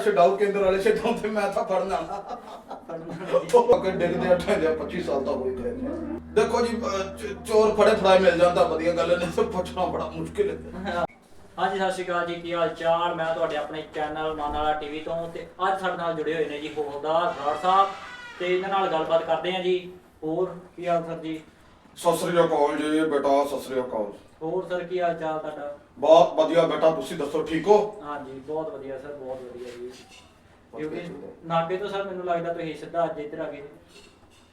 ਛਡਾਊ ਕੇਂਦਰ ਵਾਲੇ ਛਡਾਉਂਦੇ ਮੈਂ ਤਾਂ ਫੜਨ। ਉਹ ਅਗਰ ਡਿੱਗਦੇ ਅੱਠਾਂ ਦੇ 25 ਸਾਲ ਦਾ ਹੋਈ ਗਏ। ਦੇਖੋ ਜੀ ਅਹ, ਚ- ਚੋਰ ਫੜੇ ਫੜਾਏ ਮਿਲ ਜਾਂਦਾ ਵਧੀਆ ਗੱਲ ਨਹੀਂ ਤੇ ਪੁੱਛਣਾ ਬੜਾ ਮੁਸ਼ਕਿਲ ਹੈ। ਹਾਂਜੀ ਸਤਿ ਸ਼੍ਰੀ ਅਕਾਲ ਜੀ ਕੀ ਹਾਲ ਚਾਲ? ਮੈਂ ਤੁਹਾਡੇ ਆਪਣੇ ਚੈਨਲ ਮਾਨਾਲਾ ਟੀਵੀ ਤੋਂ ਤੇ ਅੱਜ ਸਾਡੇ ਨਾਲ ਜੁੜੇ ਹੋਏ ਨੇ ਜੀ ਹੌਲਦਾਰ ਰਾੜ ਸਾਹਿਬ ਤੇ ਇਹਨਾਂ ਨਾਲ ਗੱਲਬਾਤ ਕਰਦੇ ਹਾਂ ਜੀ। ਹੋਰ ਕੀ ਹਾਲ ਸਰ ਜੀ? ਸਤਿ ਸ੍ਰੀ ਅਕਾਲ ਜੀ ਬੇਟਾ ਸਤਿ ਸ੍ਰੀ ਅਕਾਲ। ਹੋਰ ਸਰ ਕੀ ਹਾਲ ਚਾਲ ਤੁਹਾਡਾ? ਬਹੁਤ ਵਧੀਆ ਬੇਟਾ ਤੁਸੀਂ ਦੱਸੋ ਠੀਕ ਹੋ? ਹਾਂਜੀ ਬਹੁਤ ਵਧੀਆ ਸਰ ਬਹੁਤ ਵਧੀਆ ਜੀ। ਕਿਉਂਕਿ ਨਾਕੇ ਤੋਂ ਸਰ ਮੈਨੂੰ ਲੱਗਦਾ ਤੁਸੀਂ ਸਿੱਧਾ ਅੱਜ ਇੱਧਰ ਆ ਗਏ।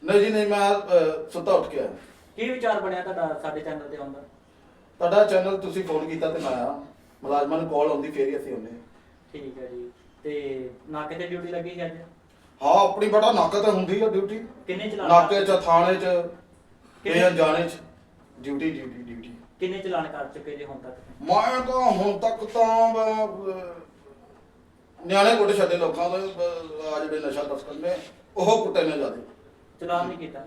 ਨਹੀਂ ਜੀ ਨਹੀਂ ਮੈਂ ਅਹ, ਸੁੱਤਾ ਉੱਠ ਕੇ ਆਇਆ। ਕੀ ਵਿਚਾਰ ਬਣਿਆ ਤੁਹਾਡਾ ਸਾਡੇ ਚੈਨਲ ਤੇ ਆਉਣ ਦਾ? ਤੁਹਾਡਾ ਚੈਨਲ ਤੁਸੀਂ ਫੋਨ ਕੀਤਾ ਤੇ ਮੈਂ ਆਇਆ। ਮੁਲਾਜ਼ਮਾਂ ਨੂੰ ਕਾਲ ਆਉਂਦੀ ਫੇਰ ਹੀ ਅਸੀਂ ਆਉਂਦੇ ਹਾਂ। ਠੀਕ ਹੈ ਜੀ। ਤੇ ਨਾਕੇ ਤੇ ਡਿਊਟੀ ਲੱਗੀ ਸੀ ਅੱਜ? ਹਾਂ ਆਪਣੀ ਬੜਾ ਨਾਕਾ ਤਾਂ ਹੁੰਦੀ ਆ ਡਿਊਟੀ ਕਿੰਨੇ ਚਲਾਨ ਨਾਕੇ ਚ ਥਾਣੇ ਚ। ਇਹ ਜਾਣੇ ਚ ਡਿਊਟੀ ਡਿਊਟੀ ਡਿਊਟੀ ਕਿੰਨੇ ਚਲਾਨ ਕਰ ਚੁੱਕੇ ਜੀ ਹੁਣ ਤੱਕ? ਮੈਂ ਤਾਂ ਹੁਣ ਤੱਕ ਤਾਂ ਅਹ, ਨਿਆਣੇ ਕੁੱਟ ਛੱਡੇ ਲੋਕਾਂ ਦੇ ਆ ਜਿਹੜੇ ਨਸ਼ਾ ਤਸਕਰ ਨੇ ਉਹ ਕੁੱਟੇ ਨੇ ਜ਼ਿਆਦਾ। ਚਲਾਨ ਨਹੀਂ ਕੀਤਾ?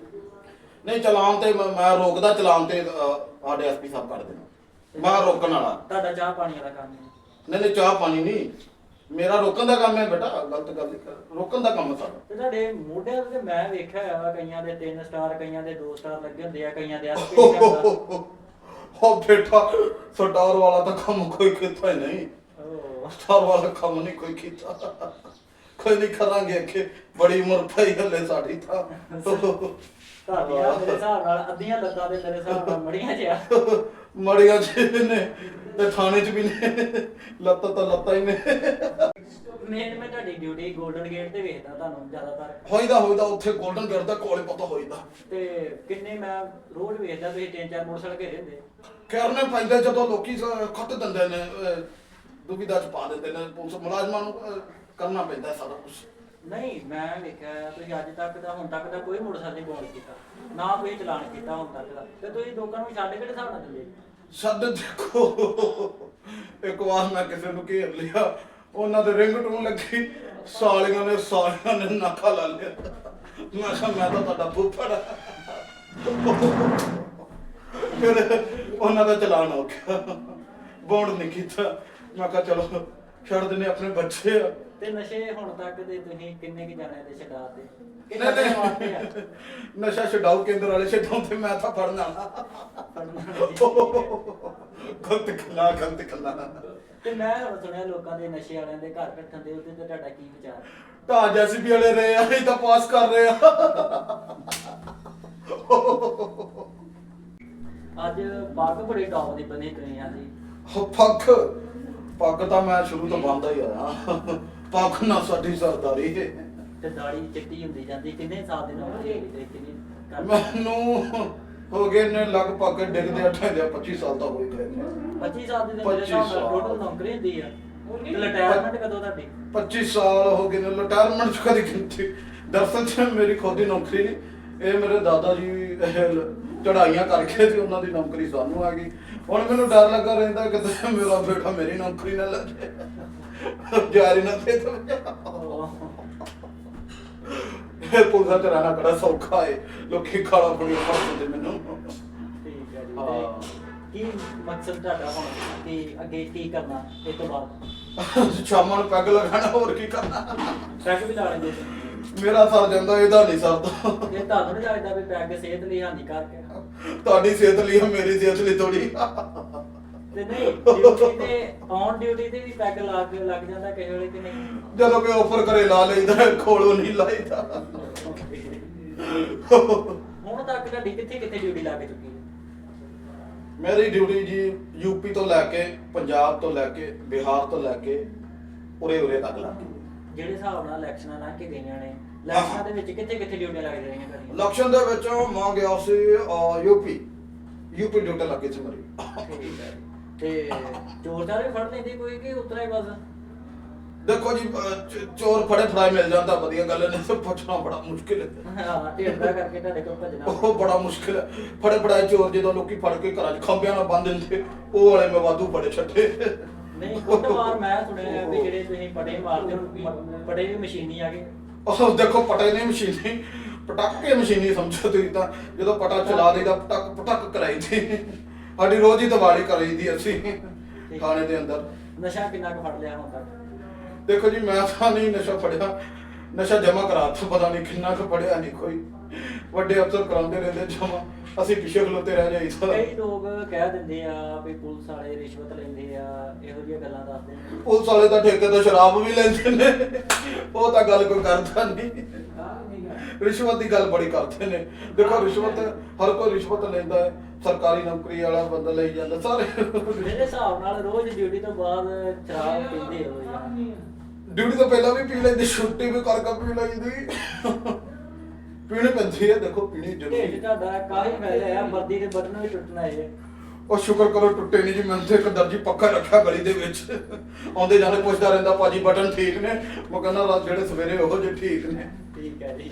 ਨਹੀਂ ਚਲਾਨ ਤੇ ਮੈਂ ਮੈਂ ਰੋਕਦਾ ਚਲਾਨ ਤੇ ਅਹ, ਸਾਡੇ ਐਸਪੀ ਸਾਹਿਬ ਕਰਦੇ ਨੇ। ਮੈਂ ਰੋਕਣ ਵਾਲਾ। ਤੁਹਾਡਾ ਚਾਹ ਪਾਣੀ ਵਾਲਾ ਕੰਮ ਨਹੀਂ ਨਹੀਂ ਚਾਹ ਪਾਣੀ ਨਹੀਂ। ਮੇਰਾ ਰੋਕਣ ਦਾ ਕੰਮ ਹੈ ਬੇਟਾ ਗਲਤ ਗੱਲ ਨਹੀਂ ਕਰ ਰੋਕਣ ਦਾ ਕੰਮ ਹੈ ਸਾਡਾ। ਤੇ ਤੁਹਾਡੇ ਮੋਢਿਆਂ ਤੇ ਮੈਂ ਵੇਖਿਆ ਆ ਕਈਆਂ ਦੇ 3 ਸਟਾਰ ਕਈਆਂ ਦੇ 2 ਸਟਾਰ ਲੱਗੇ ਹੁੰਦੇ ਆ ਕਈਆਂ ਦੇ ਐਸਪੀ ਉਹ ਬੇਟਾ ਸਟਾਰ ਵਾਲਾ ਤਾਂ ਕੰਮ ਕੋਈ ਕੀਤਾ ਹੀ ਨਹੀਂ। ਸਟਾਰ ਵਾਲਾ ਕੰਮ ਨਹੀਂ ਕੋਈ ਕੀਤਾ। ਕੋਈ ਨਹੀਂ ਕਰਾਂਗੇ ਅੱਗੇ ਬੜੀ ਉਮਰ ਪਈ ਹਲੇ ਸਾਡੀ ਤਾਂ। ਤੁਹਾਡੀਆਂ ਮੇਰੇ ਹਿਸਾਬ ਨਾਲ ਅੱਧੀਆਂ ਲੱਤਾਂ ਦੇ ਮੇਰੇ ਹਿਸਾਬ ਨਾਲ ਮੜੀਆਂ ਜੀ ਨੇ ਤੇ ਥਾਣੇ 'ਚ ਵੀ ਨੇ। ਲੱਤਾਂ ਤਾਂ ਲੱਤਾਂ ਹੀ ਨੇ। ਮੇਨ ਮੈਂ ਤੁਹਾਡੀ ਡਿਊਟੀ 골ਡਨ ਗੇਟ ਤੇ ਵੇਖਦਾ ਤੁਹਾਨੂੰ ਜ਼ਿਆਦਾਤਰ। ਹੋਈਦਾ ਹੋਈਦਾ ਉੱਥੇ 골ਡਨ ਗੇਟ ਦਾ ਕੋਲੇ ਪਤਾ ਹੋਈਦਾ। ਤੇ ਕਿੰਨੇ ਮੈਂ ਰੋਜ਼ ਵੇਖਦਾ ਤੁਸੀਂ ਤਿੰਨ ਚਾਰ ਮੋਟਰਸਾਈਕਲ ਘੇਰੇ ਹੁੰਦੇ। ਕਰਨੇ ਪੈਂਦੇ ਜਦੋਂ ਲੋਕੀ ਖੱਟ ਦਿੰਦੇ ਨੇ ਦੁਬਿਧਾ 'ਚ ਪਾ ਦਿੰਦੇ ਨੇ। ਪੁਲਿਸ ਮੁਲਾਜ਼ਮਾਂ ਨੂੰ ਕਰਨਾ ਪੈਂਦਾ ਸਾਰਾ ਕੁਝ ਨਹੀਂ, ਮੈਂ ਵੇਖਿਆ ਤੁਸੀਂ ਅੱਜ ਤੱਕ ਦਾ ਹੁਣ ਤੱਕ ਦਾ ਕੋਈ ਮੋਟਰਸਾਈਕਲ ਨਹੀਂ ਬੌਂਡ ਕੀਤਾ। ਨਾ ਕੋਈ ਚਲਾਨ ਕੀਤਾ ਹੁਣ ਤੱਕ ਦਾ ਤੇ ਤੁਸੀਂ ਲੋਕਾਂ ਨੂੰ ਛੱਡ ਕਿਹੜੇ ਹਿਸਾਬ ਨਾਲ ਦਿੰਦੇ ਛੱਡ ਦੇਖੋ, ਇੱਕ ਵਾਰ ਮੈਂ ਕਿਸੇ ਨੂੰ ਘੇਰ ਲਿਆ, ਉਹਨਾਂ ਦੇ ਰਿੰਗ ਲੱਗੀ, ਸਾਲੀਆਂ ਨੇ ਸਾਲੀਆਂ ਨੇ ਨੱਕਾ ਲਾ ਲਿਆ। ਮੈਂ ਕਿਹਾ, ਮੈਂ ਤਾਂ ਤੁਹਾਡਾ ਫੁੱਫੜ ਆ। ਫਿਰ ਉਹਨਾਂ ਦਾ ਚਲਾਨ ਹੋ ਗਿਆ। ਬੌਂਡ ਨਹੀਂ ਕੀਤਾ। ਮੈਂ ਕਿਹਾ, ਚਲੋ ਛੱਡ ਦਿੰਦੇ ਆਪਣੇ ਬੱਚੇ ਆ। ਤੇ ਨਸ਼ੇ ਹੁਣ ਤੱਕ ਦੇ ਤੁਸੀਂ ਕਿੰਨੇ ਕਿ ਜਾਣਿਆਂ ਦੇ ਛਡਾ ਤੇ? ਨਹੀਂ ਕਿੰਨੇ ਮਾਰਦੇ ਆ? ਨਹੀਂ ਨਸ਼ਾ ਛਡਾਊ ਕੇਂਦਰ ਵਾਲੇ ਛਡਾਉਂਦੇ ਮੈਂ ਤਾਂ ਫੜਨ ਵਾਲਾ ਗਲਤ ਖਲਾ ਗਲਤ ਖਲਾ ਤੇ ਮੈਂ ਸੁਣਿਆ ਲੋਕਾਂ ਦੇ ਨਸ਼ੇ ਵਾਲਿਆਂ ਦੇ ਘਰ ਬੈਠਣ ਦੇ ਉੱਤੇ ਤੇ ਤੁਹਾਡਾ ਕੀ ਵਿਚਾਰ? ਤਾਂ ਜੈਸੀਬੀ ਵਾਲੇ ਰਹੇ ਆ ਤਾਂ ਪਾਸ ਕਰ ਰਹੇ ਆ। ਅੱਜ ਪੱਗ ਬੜੀ ਟੌਪ ਦੀ ਬਣੀ ਤੁਸੀਂ ਆ ਜੀ। ਹੋ ਪੱਗ ਤਾਂ ਮੈਂ ਸ਼ੁਰੂ ਤੋਂ ਬੰਦਾ ਹੀ ਆਇਆ। ਪੱਗ ਨਾ ਸਾਡੀ ਸਰਦਾਰੀ। ਹੈ ਤੇ ਦਾੜੀ ਚਿੱਟੀ ਹੁੰਦੀ ਜਾਂਦੀ ਕਿੰਨੇ ਸਾਲ ਦੇ ਨਾਲ ਹੋਏ ਤੇ ਕਿੰਨੀ ਕਰ- ਮੈਨੂੰ ਹੋ ਗਏ ਨੇ ਲਗਭਗ ਡਿੱਗਦੇ ਅੱਠਾਂ ਦੇ 25 ਸਾਲ ਦਾ ਹੋਈ ਗਏ 25 ਸਾਲ ਦੀ ਤਾਂ 25 ਮੇਰੇ ਹਿਸਾਬ ਨਾਲ ਸਾਲ। ਟੋਟਲ ਨੌਕਰੀ ਹੁੰਦੀ ਆ। ਤੇ ਰਿਟਾਇਰਮੈਂਟ ਕਦੋਂ ਤੁਹਾਡੀ? 25 ਸਾਲ ਹੋ ਗਏ ਨੇ ਰਿਟਾਇਰਮੈਂਟ ਚ ਕਦੀ ਗਿਣਤੀ। ਦਰਸਲ ਚ ਮੇਰੀ ਖੁਦ ਦੀ ਨੌਕਰੀ ਨਹੀਂ ਇਹ ਮੇਰੇ ਦਾਦਾ ਜੀ ਚੜਾਈਆਂ ਕਰਕੇ ਤੇ ਉਹਨਾਂ ਦੀ ਨੌਕਰੀ ਸਾਨੂੰ ਆ ਗਈ। ਹੁਣ ਮੈਨੂੰ ਡਰ ਲੱਗਾ ਰਹਿੰਦਾ ਕਿ ਮੇਰਾ ਬੇਟਾ ਮੇਰੀ ਨੌਕਰੀ ਨਾ ਲੈ ਜਾਏ ਜਾਰੀ ਨਾ ਤੇ ਇਹ ਪੁਲਿਸਾਂ ਚ ਰਹਿਣਾ ਬੜਾ ਸੌਖਾ ਹੈ ਲੋਕੀ ਖਾਲਾ ਫੜੀ ਫੜਦੇ ਮੈਨੂੰ। ਠੀਕ ਹੈ ਜੀ। ਹਾਂ। ਤੇ ਕੀ ਮਕਸਦ ਤੁਹਾਡਾ ਹੁਣ? ਕਿ ਅੱਗੇ ਕੀ ਕਰਨਾ ਇਸ ਤੋਂ ਬਾਅਦ? ਸ਼ਾਮਾਂ ਨੂੰ ਪੈਗ ਲਗਾਣਾ ਹੋਰ ਕੀ ਕਰਨਾ? ਪੈਗ ਵੀ ਲਾ ਲੈਂਦੇ। ਮੇਰਾ ਸਰ ਜਾਂਦਾ ਇਹਦਾ ਨਹੀਂ ਸਰਦਾ ਇਹ ਤੁਹਾਨੂੰ ਨਹੀਂ ਲੱਗਦਾ ਵੀ ਪੈਗ ਸਿਹਤ ਲਈ ਹਾਨੀਕਾਰਕ ਹੈ ਤੁਹਾਡੀ ਸਿਹਤ ਲਈ ਮੇਰੀ ਸਿਹਤ ਲਈ ਥੋੜੀ ਤੇ ਨਹੀਂ ਡਿਊਟੀ ਤੇ ਔਨ ਡਿਊਟੀ ਤੇ ਵੀ ਪੈਗ ਲਾ ਕੇ ਲੱਗ ਜਾਂਦਾ ਕਿਸੇ ਵੇਲੇ ਕਿ ਨਹੀਂ। ਜਦੋਂ ਕੋਈ ਆਫਰ ਕਰੇ ਲਾ ਲਈਦਾ ਖੋਲੋ ਨਹੀਂ ਲਾਈਦਾ। ਹੁਣ ਤੱਕ ਤੁਹਾਡੀ ਕਿੱਥੇ ਕਿੱਥੇ ਡਿਊਟੀ ਲਾ ਕੇ ਚੁੱਕੀ ਹੈ? ਮੇਰੀ ਡਿਊਟੀ ਜੀ ਯੂਪੀ ਤੋਂ ਲੈ ਕੇ ਪੰਜਾਬ ਤੋਂ ਲੈ ਕੇ ਬਿਹਾਰ ਤੋਂ ਲੈ ਕੇ ਉਰੇ ਉਰੇ ਤੱਕ ਲੱਗੀ ਜਿਹੜੇ ਹਿਸਾਬ ਨਾਲ ਇਲੈਕਸ਼ਨਾਂ ਲੰਘ ਕੇ ਗਈਆਂ ਨੇ ਇਲੈਕਸ਼ਨਾਂ ਦੇ ਵਿੱਚ ਕਿੱਥੇ ਕਿੱਥੇ ਡਿਊਟੀਆਂ ਲੱਗ ਰਹੀਆਂ ਤੁਹਾਡੀਆਂ ਇਲੈਕਸ਼ਨ ਦੇ ਵਿੱਚ ਮੈਂ ਗਿਆ ਸੀ ਯੂਪੀ ਯੂਪੀ ਡਿਊਟੀ ਲੱਗੀ ਸੀ ਮੇਰੀ। ਠੀਕ ਹੈ ਤੇ ਚੋਰ ਚਾਰੇ ਫੜ ਲੈਂਦੇ ਕੋਈ ਕਿ ਉਤਰਾ ਹੀ ਬਸ? ਦੇਖੋ ਜੀ ਚੋਰ ਫੜੇ ਫੜਾਏ ਮਿਲ ਜਾਂਦਾ ਵਧੀਆ ਗੱਲ ਨਹੀਂ ਤੇ ਪੁੱਛਣਾ ਬੜਾ ਮੁਸ਼ਕਿਲ ਹੈ। ਹਾਂ ਢੇਡਾ ਕਰਕੇ ਤੁਹਾਡੇ ਕੋਲ ਭੱਜਣਾ। ਉਹ ਬੜਾ ਮੁਸ਼ਕਿਲ ਹੈ। ਫੜੇ ਫੜਾਏ ਚੋਰ ਜਦੋਂ ਲੋਕੀ ਫੜ ਕੇ ਘਰਾਂ 'ਚ ਖੰਭਿਆਂ ਨਾਲ ਬੰਨ ਦਿੰਦੇ ਉਹ ਵਾਲੇ ਮੈਂ ਵਾਧੂ ਫੜੇ ਛੱਡੇ। ਨਹੀਂ ਕੁੱਟਮਾਰ ਮੈਂ ਸੁਣਿਆ ਵੀ ਪੜੇ ਮਾਰਦੇ ਹੋ ਪੜੇ ਵੀ ਮਸ਼ੀਨੀ ਆ ਗਏ। ਉਹ ਦੇਖੋ ਪਟੇ ਨੇ ਮਸ਼ੀਨੀ ਪਟਾਕੇ ਮਸ਼ੀਨੀ ਸਮਝੋ ਤੁਸੀਂ ਤਾਂ। ਜਦੋਂ ਪਟਾ ਚਲਾ ਦੇਈਦਾ ਪਟਕ ਪਟਕ ਕਰਾਈ ਦੀ। ਸਾਡੀ ਰੋਜ਼ ਹੀ ਦੀਵਾਲੀ ਕਰਾਈ ਦੀ ਅਸੀਂ ਥਾਣੇ ਦੇ ਅੰਦਰ। ਨਸ਼ਾ ਕਿੰਨਾ ਕੁ ਫੜ ਲਿਆ ਹੁਣ ਤੱਕ ਦੇਖੋ ਜੀ ਮੈਂ ਤਾਂ ਨਹੀਂ ਨਸ਼ਾ ਫੜਿਆ। ਨਸ਼ਾ ਜਮਾ ਕਰਾਤਾ ਪਤਾ ਨਹੀਂ ਕਿੰਨਾ ਕੁ ਫੜਿਆ ਨਹੀਂ ਕੋਈ। ਵੱਡੇ ਅਫਸਰ ਕਰਾਉਂਦੇ ਰਹਿੰਦੇ ਜਮਾ ਅਸੀਂ ਪਿੱਛੇ ਖਲੋਤੇ ਰਹਿ ਜਾਈਦਾ। ਕਈ ਲੋਕ ਕਹਿ ਦਿੰਦੇ ਆ ਵੀ ਪੁਲਿਸ ਵਾਲੇ ਰਿਸ਼ਵਤ ਲੈਂਦੇ ਆ ਇਹੋ ਜਿਹੀਆਂ ਗੱਲਾਂ ਦੱਸਦੇ ਨੇ। ਪੁਲਿਸ ਵਾਲੇ ਤਾਂ ਠੇਕੇ ਤੋਂ ਸ਼ਰਾਬ ਵੀ ਲੈਂਦੇ ਨੇ। ਉਹ ਤਾਂ ਗੱਲ ਕੋਈ ਕਰਦਾ ਨਹੀਂ ਰਿਸ਼ਵਤ ਦੀ ਗੱਲ ਬੜੀ ਕਰਦੇ ਨੇ। ਦੇਖੋ ਰਿਸ਼ਵਤ ਹਰ ਕੋਈ ਰਿਸ਼ਵਤ ਲੈਂਦਾ ਹੈ। ਸਰਕਾਰੀ ਨੌਕਰੀ ਵਾਲਾ ਬੰਦਾ ਲਈ ਜਾਂਦਾ ਸਾਰੇ ਮੇਰੇ ਹਿਸਾਬ ਨਾਲ ਰੋਜ਼ ਡਿਊਟੀ ਤੋਂ ਬਾਅਦ ਸ਼ਰਾਬ ਪੀਂਦੇ ਹੋ ਯਾਰ ਡਿਊਟੀ ਤੋਂ ਪਹਿਲਾਂ ਵੀ ਪੀ ਲੈਂਦੀ ਛੁੱਟੀ ਵੀ ਕਰਕੇ ਪੀ ਲੈਂਦੀ। ਪੀਣੀ ਪੈਂਦੀ ਹੈ ਦੇਖੋ ਪੀਣੀ ਢਿੱਡ ਜ਼ਰੂਰੀ ਤੁਹਾਡਾ ਕਾਹੀ ਫੈਲਿਆ ਆ ਵਰਦੀ ਦੇ ਬਟਨ ਵੀ ਟੁੱਟਣਾ ਹੈ ਉਹ ਸ਼ੁਕਰ ਕਰੋ ਟੁੱਟੇ ਨਹੀਂ ਜੀ ਮੈਂ ਤੇ ਇੱਕ ਦਰਜੀ ਪੱਕਾ ਰੱਖਿਆ ਗਲੀ ਦੇ ਵਿੱਚ। ਆਉਂਦੇ ਜਾਂਦੇ ਪੁੱਛਦਾ ਰਹਿੰਦਾ ਭਾਜੀ ਬਟਨ ਠੀਕ ਨੇ? ਮੈਂ ਕਹਿੰਦਾ ਰਾਤ ਜਿਹੜੇ ਸਵੇਰੇ ਉਹ ਜੇ ਠੀਕ ਨੇ। ਠੀਕ ਹੈ ਜੀ।